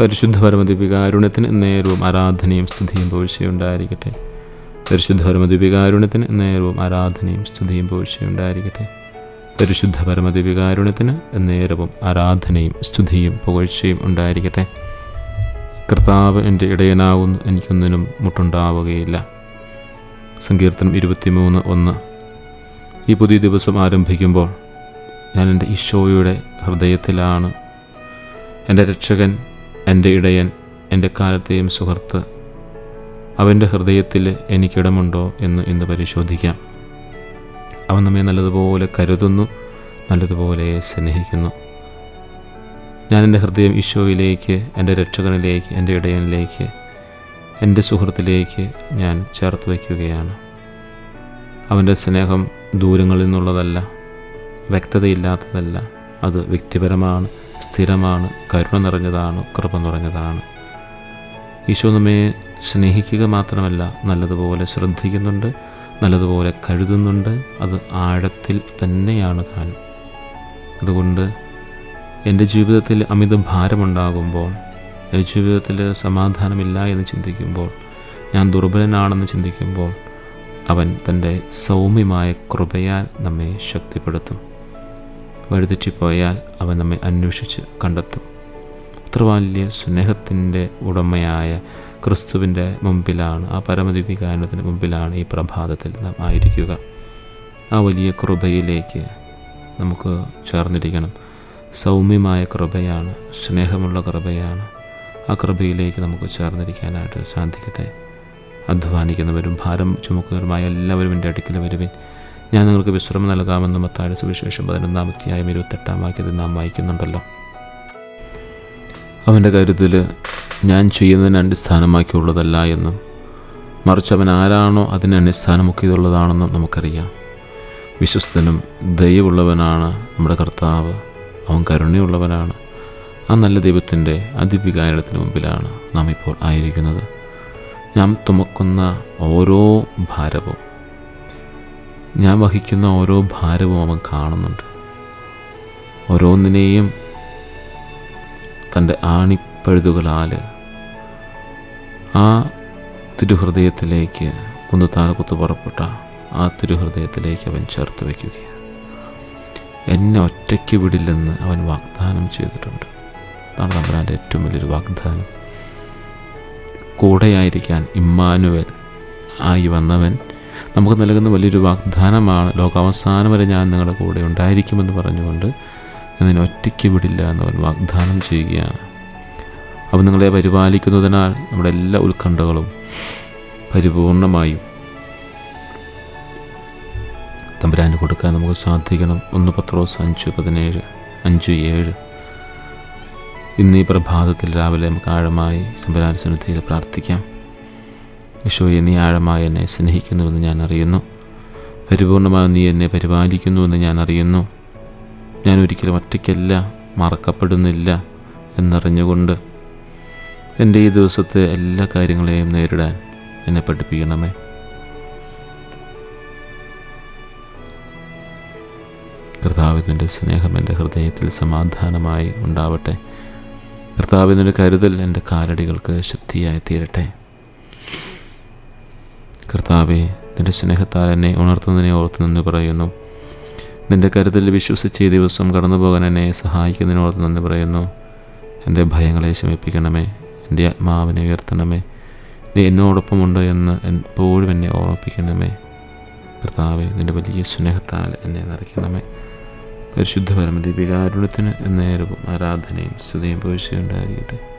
പരിശുദ്ധ പരമദിവികാരുണ്യത്തിന് നേരവും ആരാധനയും സ്തുതിയും പോഴ്ചയുണ്ടായിരിക്കട്ടെ. പരിശുദ്ധ പരമദിവികാരുണ്യത്തിന് നേരവും ആരാധനയും സ്തുതിയും പോഴ്ചയുണ്ടായിരിക്കട്ടെ. പരിശുദ്ധ പരമദിവികാരുണ്യത്തിന് നേരവും ആരാധനയും സ്തുതിയും പുകഴ്ചയും ഉണ്ടായിരിക്കട്ടെ. കർത്താവ് എന്റെ ഇടയനാകുന്നു എനിക്കൊന്നിനും മുട്ടുണ്ടാവുകയില്ല. സങ്കീർത്തനം ഇരുപത്തിമൂന്ന് ഒന്ന്. ഈ പുതിയ ദിവസം ആരംഭിക്കുമ്പോൾ ഞാൻ എന്റെ ഈശോയുടെ ഹൃദയത്തിലാണ് എന്റെ രക്ഷകൻ എന്റെ ഇടയൻ എന്റെ കാലത്തെയും സുഹൃത്ത് അവന്റെ ഹൃദയത്തിൽ എനിക്കിടമുണ്ടോ എന്ന് ഇന്ന് പരിശോധിക്കാം. അവൻ നമ്മെ നല്ലതുപോലെ കരുതുന്നു നല്ലതുപോലെ സ്നേഹിക്കുന്നു. ഞാൻ എന്റെ ഹൃദയം ഈശോയിലേക്ക് എന്റെ രക്ഷകനിലേക്ക് എന്റെ ഇടയനിലേക്ക് എന്റെ സുഹൃത്തിലേക്ക് ഞാൻ ചേർത്ത് വയ്ക്കുകയാണ്. അവന്റെ സ്നേഹം ദൂരങ്ങളിൽ നിന്നുള്ളതല്ല വ്യക്തതയില്ലാത്തതല്ല അത് വ്യക്തിപരമാണ്. സ്ഥിരമാണ് കരുണ നിറഞ്ഞതാണ് കൃപ നിറഞ്ഞതാണ്. ഈശോ നമ്മെ സ്നേഹിക്കുക മാത്രമല്ല നല്ലതുപോലെ ശ്രദ്ധിക്കുന്നുണ്ട് നല്ലതുപോലെ കരുതുന്നുണ്ട് അത് ആഴത്തിൽ തന്നെയാണ് താൻ. അതുകൊണ്ട് എന്റെ ജീവിതത്തിൽ അമിത ഭാരമുണ്ടാകുമ്പോൾ എന്റെ ജീവിതത്തിൽ സമാധാനമില്ല എന്ന് ചിന്തിക്കുമ്പോൾ ഞാൻ ദുർബലനാണെന്ന് ചിന്തിക്കുമ്പോൾ അവൻ തന്റെ സൗമ്യമായ കൃപയാൽ നമ്മെ ശക്തിപ്പെടുത്തും. വഴിതെറ്റിപ്പോയാൽ അവൻ നമ്മെ അന്വേഷിച്ച് കണ്ടെത്തും. അത്ര വലിയ സ്നേഹത്തിന്റെ ഉടമയായ ക്രിസ്തുവിന്റെ മുമ്പിലാണ് ആ പരമദിവികാരണത്തിന്റെ മുമ്പിലാണ് ഈ പ്രഭാതത്തിൽ നാം ആയിരിക്കുക. ആ വലിയ കൃപയിലേക്ക് നമുക്ക് ചേർന്നിരിക്കണം. സൗമ്യമായ കൃപയാണ് സ്നേഹമുള്ള കൃപയാണ് ആ കൃപയിലേക്ക് നമുക്ക് ചേർന്നിരിക്കാനായിട്ട് സാധിക്കട്ടെ. അധ്വാനിക്കുന്നവരും ഭാരം ചുമക്കുന്നവരുമായ എല്ലാവരും എന്റെ അടുക്കൽ വരുവിൻ. ഞാൻ നിങ്ങൾക്ക് വിശ്രമം നൽകാമെന്ന് മത്താഴ സുവിശേഷം പതിനൊന്നാമത്തെയായും ഇരുപത്തെട്ടാം വാക്യത്തിൽ നാം വായിക്കുന്നുണ്ടല്ലോ. അവന്റെ കരുതൽ ഞാൻ ചെയ്യുന്നതിന് അടിസ്ഥാനമാക്കിയുള്ളതല്ല എന്നും മറിച്ച് അവൻ ആരാണോ അതിനെ അടിസ്ഥാനമാക്കിയതുള്ളതാണെന്നും നമുക്കറിയാം. വിശ്വസ്തനും ദയവുള്ളവനാണ് നമ്മുടെ കർത്താവ്. അവൻ കരുണയുള്ളവനാണ്. ആ നല്ല ദൈവത്തിന്റെ അതിവികാരണത്തിന് മുമ്പിലാണ് നാം ഇപ്പോൾ ആയിരിക്കുന്നത്. നാം തുമക്കുന്ന ഓരോ ഭാരവും ഞാൻ വഹിക്കുന്ന ഓരോ ഭാരവും അവൻ കാണുന്നുണ്ട്. ഓരോന്നിനെയും തന്റെ ആണിപ്പഴുതുകളാൽ ആ തിരുഹൃദയത്തിലേക്ക് കുന്നുത്താല പുറപ്പെട്ട ആ തിരുഹൃദയത്തിലേക്ക് അവൻ ചേർത്ത് വയ്ക്കുകയാണ്. എന്നെ ഒറ്റയ്ക്ക് വിടില്ലെന്ന് അവൻ വാഗ്ദാനം ചെയ്തിട്ടുണ്ട്. അതാണ് തമ്പുരാന്റെ ഏറ്റവും വലിയൊരു വാഗ്ദാനം. കൂടെയായിരിക്കാൻ ഇമ്മാനുവൽ ആയി വന്നവൻ നമുക്ക് നൽകുന്ന വലിയൊരു വാഗ്ദാനമാണ്. ലോകാവസാനം വരെ ഞാൻ നിങ്ങളുടെ കൂടെ ഉണ്ടായിരിക്കുമെന്ന് പറഞ്ഞുകൊണ്ട് നിന്നെ ഒറ്റയ്ക്ക് വിടില്ല എന്നവൻ വാഗ്ദാനം ചെയ്യുകയാണ്. അവൻ നിങ്ങളെ പരിപാലിക്കുന്നതിനാൽ നമ്മുടെ എല്ലാ ഉത്കണ്ഠകളും പരിപൂർണമായും തമ്പുരാന് കൊടുക്കാൻ നമുക്ക് സാധിക്കണം. ഒന്ന് പത്രോസ് അഞ്ച് പതിനേഴ് അഞ്ച് ഏഴ്. ഇന്ന് ഈ പ്രഭാതത്തിൽ രാവിലെ നമുക്ക് ആഴമായി തമ്പുരാൻ സന്നിധിയിൽ പ്രാർത്ഥിക്കാം. യശോയെ നീ ആഴമായി എന്നെ സ്നേഹിക്കുന്നുവെന്ന് ഞാൻ അറിയുന്നു. പരിപൂർണമായി നീ എന്നെ പരിപാലിക്കുന്നുവെന്ന് ഞാൻ അറിയുന്നു. ഞാൻ ഒരിക്കലും ഒറ്റയ്ക്കല്ല മറക്കപ്പെടുന്നില്ല എന്നറിഞ്ഞുകൊണ്ട് എന്റെ ഈ ദിവസത്തെ എല്ലാ കാര്യങ്ങളെയും നേരിടാൻ എന്നെ പഠിപ്പിക്കണമേ. കർത്താവിന്റെ സ്നേഹം എന്റെ ഹൃദയത്തിൽ സമാധാനമായി ഉണ്ടാവട്ടെ. കർത്താവിന്റെ കരുതൽ എന്റെ കാലടികൾക്ക് ശുദ്ധിയായി തീരട്ടെ കർത്താവെ നിന്റെ സ്നേഹത്താൽ എന്നെ ഉണർത്തുന്നതിനെ ഓർത്ത് നിന്ന് പറയുന്നു. നിന്റെ കരുതൽ വിശ്വസിച്ച് ഈ ദിവസം കടന്നു പോകാൻ എന്നെ സഹായിക്കുന്നതിനെ ഓർത്ത് നിന്ന് പറയുന്നു. എന്റെ ഭയങ്ങളെ ശമിപ്പിക്കണമേ എന്റെ ആത്മാവിനെ ഉയർത്തണമേ. നീ എന്നോടൊപ്പമുണ്ട് എന്ന് എപ്പോഴും എന്നെ ഓർമ്മിപ്പിക്കണമേ. കർത്താവെ നിന്റെ വലിയ സ്നേഹത്താൽ എന്നെ നിറയ്ക്കണമേ. പരിശുദ്ധ പരമദീപികാരുണ്യത്തിന് നേരവും ആരാധനയും സ്തുതിയും പോഴ്ചയുണ്ടായിരിക്കട്ടെ